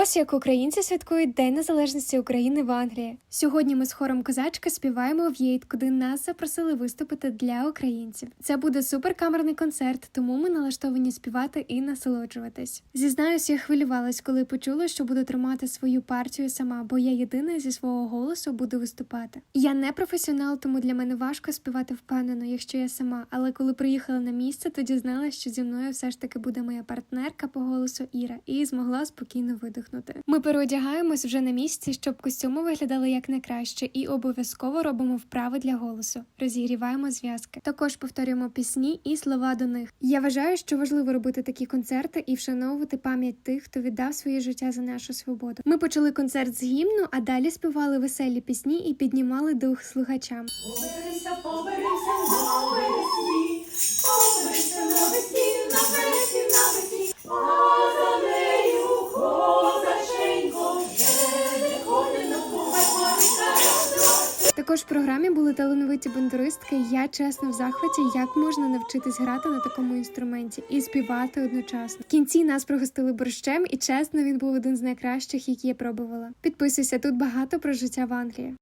Ось як українці святкують День Незалежності України в Англії. Сьогодні ми з хором козачка співаємо в Єйт, куди нас запросили виступити для українців. Це буде суперкамерний концерт, тому ми налаштовані співати і насолоджуватись. Зізнаюсь, я хвилювалась, коли почула, що буду тримати свою партію сама, бо я єдина зі свого голосу буду виступати. Я не професіонал, тому для мене важко співати впевнено, якщо я сама. Але коли приїхала на місце, то дізналась, що зі мною все ж таки буде моя партнерка по голосу Іра, і змогла спокійно видихнути. Ми переодягаємось вже на місці, щоб костюми виглядали як найкраще, і обов'язково робимо вправи для голосу, розігріваємо зв'язки. Також повторюємо пісні і слова до них. Я вважаю, що важливо робити такі концерти і вшановувати пам'ять тих, хто віддав своє життя за нашу свободу. Ми почали концерт з гімну, а далі співали веселі пісні і піднімали дух слухачам. Також в програмі були талановиті бандуристки. Я чесно в захваті, як можна навчитись грати на такому інструменті і співати одночасно. В кінці нас пригостили борщем, і чесно, він був один з найкращих, які я пробувала. Підписуйся тут багато про життя в Англії.